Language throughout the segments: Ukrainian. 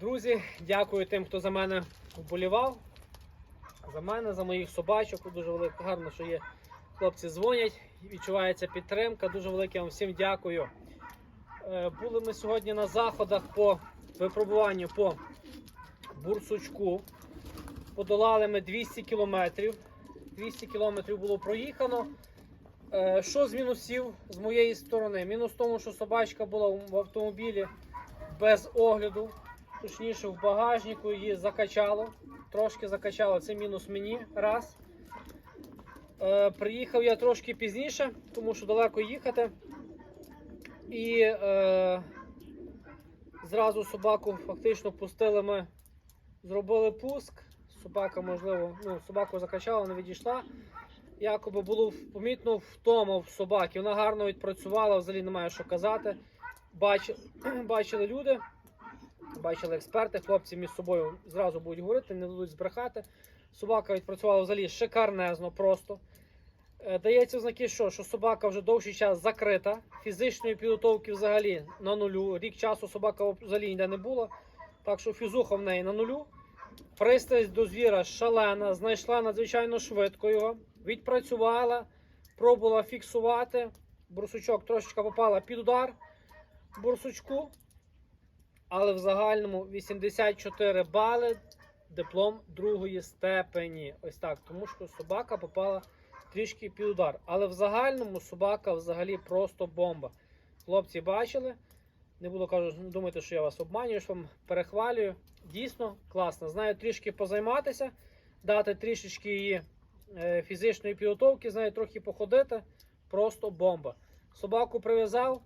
Друзі, дякую тим, хто за мене вболівав. За мене, за моїх собачок. Дуже велике, гарно, що є. Хлопці дзвонять, відчувається підтримка. Дуже велике вам всім дякую. Е, Були ми сьогодні на заходах по випробуванню по бурсучку. Подолали ми 200 кілометрів. 200 кілометрів було проїхано. Е, Що з мінусів з моєї сторони? Мінус в тому, що собачка була в автомобілі без огляду, точніше в багажнику її закачало. Трошки закачало, це мінус мені. Раз. Е, приїхав я трошки пізніше, тому що далеко їхати. І е, зразу собаку фактично пустили ми, зробили пуск. Собака, можливо, ну, собаку закачала, не відійшла. Якоби було помітно втома в собаки. Вона гарно відпрацювала, взагалі немає що казати. Бачили, бачили люди, бачили експерти, хлопці між собою зразу будуть говорити, не дадуть збрехати. Собака відпрацювала взагалі шикарнезно просто. Е, Дається знаки, що, що собака вже довший час закрита, фізичної підготовки взагалі на нулю. Рік часу собака взагалі ніде не була. Так що фізуха в неї на нулю. Пристрасть до звіра шалена, знайшла надзвичайно швидко його, відпрацювала, пробувала фіксувати. Бурсучок трошечки попала під удар бурсучку. Але в загальному 84 бали диплом другої степені. Ось так, тому що собака попала трішки під удар. Але в загальному собака взагалі просто бомба. Хлопці бачили. Не буду кажу, думайте, що я вас обманюю, що вам перехвалюю. Дійсно класно. Знаю трішки позайматися, дати трішечки її е, фізичної підготовки, знаю трохи походити. Просто бомба. Собаку прив'язав,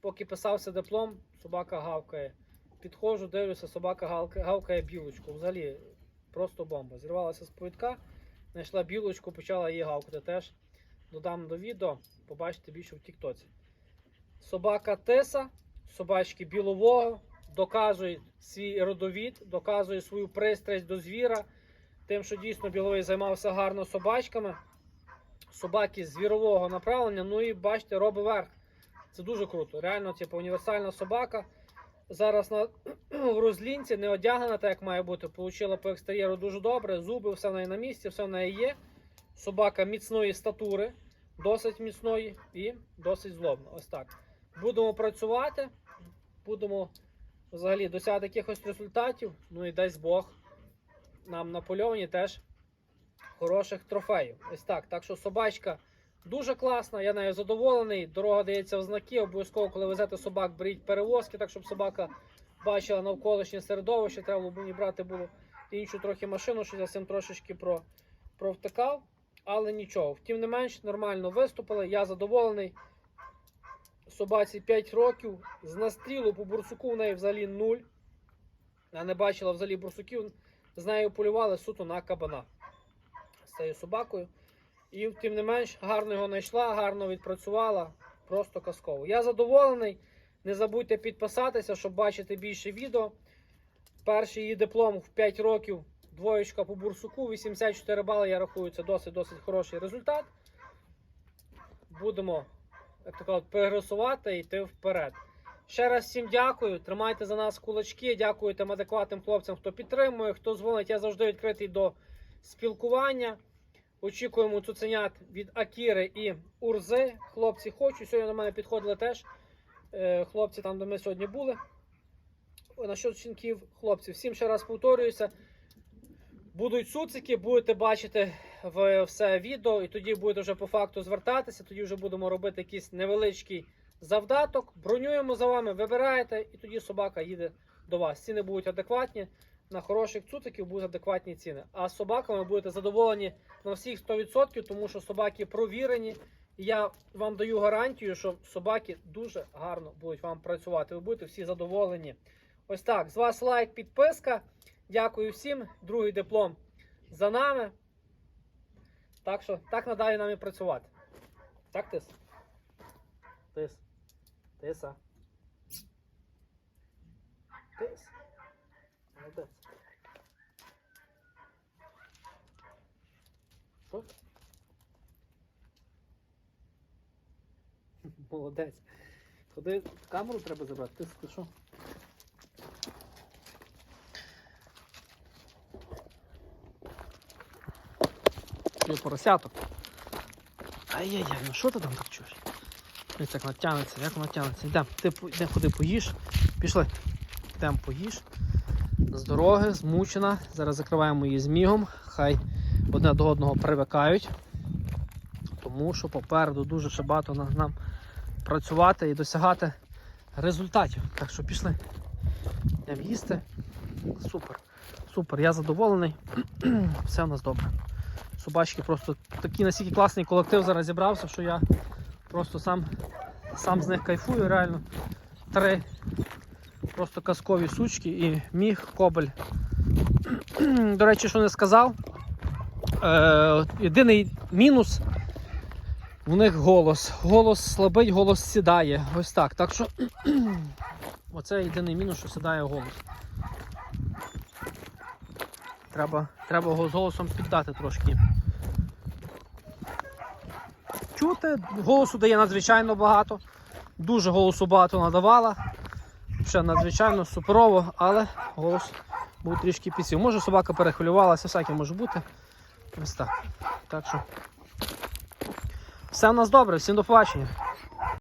поки писався диплом, собака гавкає. Підходжу, дивлюся, собака гавкає, білочку. Взагалі просто бомба. Зірвалася з повідка, знайшла білочку, почала її гавкати теж. Додам до відео, побачите більше в Тіктоці. Собака Тиса, собачки білового, доказує свій родовід, доказує свою пристрасть до звіра, тим, що дійсно біловий займався гарно собачками. Собаки звірового направлення, ну і бачите, робить верх. Це дуже круто. Реально, типу, універсальна собака. Зараз на, в розлінці не одягнена, так як має бути. Получила по екстер'єру дуже добре. Зуби, все в неї на місці, все в неї є. Собака міцної статури, досить міцної і досить злобна. Ось так. Будемо працювати, будемо взагалі досягати якихось результатів. Ну і дасть Бог нам на польовані теж хороших трофеїв. Ось так. Так що собачка дуже класна, я нею задоволений. Дорога дається в знаки. Обов'язково, коли везете собак, беріть перевозки, так щоб собака бачила навколишнє середовище. Треба було мені брати було іншу трохи машину, що я цим трошечки про, провтикав. Але нічого. Втім не менш, нормально виступили. Я задоволений. Собаці 5 років. З настрілу по бурсуку в неї взагалі 0. Я не бачила взагалі бурсуків. З нею полювали суто на кабана. З цією собакою. І тим не менш, гарно його знайшла, гарно відпрацювала. Просто казково. Я задоволений. Не забудьте підписатися, щоб бачити більше відео. Перший її диплом в 5 років. Двоєчка по бурсуку, 84 бали, я рахую, це досить-досить хороший результат. Будемо, як то кажуть, перегресувати і йти вперед. Ще раз всім дякую. Тримайте за нас кулачки. Дякую тим адекватним хлопцям, хто підтримує, хто дзвонить. Я завжди відкритий до спілкування. Очікуємо цуценят від Акіри і Урзи. Хлопці хочу. Сьогодні до мене підходили теж. е, Хлопці там, де ми сьогодні були. Насчет щенків, хлопці, всім ще раз повторююся. Будуть суцики, будете бачити все відео, і тоді будете вже по факту звертатися. Тоді вже будемо робити якийсь невеличкий завдаток. Бронюємо за вами, вибираєте, і тоді собака їде до вас. Ціни будуть адекватні. На хороших цуциків будуть адекватні ціни. А з собаками будете задоволені на всіх 100%, тому що собаки провірені. Я вам даю гарантію, що собаки дуже гарно будуть вам працювати. Ви будете всі задоволені. Ось так. З вас лайк, підписка. Дякую всім. Другий диплом за нами. Так що так надалі нам і працювати. Так, Тис? Тис. Тиса. Тис. Молодець. Що? Молодець. Ходи, камеру треба забрати, ти скажу. Ти поросяток. Ай-яй-яй, ну що ти там так чуєш? Дивись, як вона як вона тягнеться. Йдемо, ти йдем, ходи поїж. Пішли. Йдемо поїж. З дороги, змучена. Зараз закриваємо її змігом. Хай одне до одного привикають. Тому що попереду дуже ще багато нам працювати і досягати результатів. Так що пішли. Йдемо їсти. Супер. Супер, я задоволений. Все у нас добре. Собачки просто такий настільки класний колектив зараз зібрався, що я просто сам, сам з них кайфую реально. Три просто казкові сучки і міг, кобель. До речі, що не сказав. Е, єдиний мінус у них голос. Голос слабий, голос сідає. Ось так. Так що оце єдиний мінус, що сідає голос. Треба, треба з голосом піддати трошки. Чути, голосу дає надзвичайно багато. Дуже голосу багато надавала. Ще надзвичайно суперово, але голос був трішки підсів. Може собака перехвилювалася, всяке може бути. Так. Що. Все в нас добре, всім до побачення.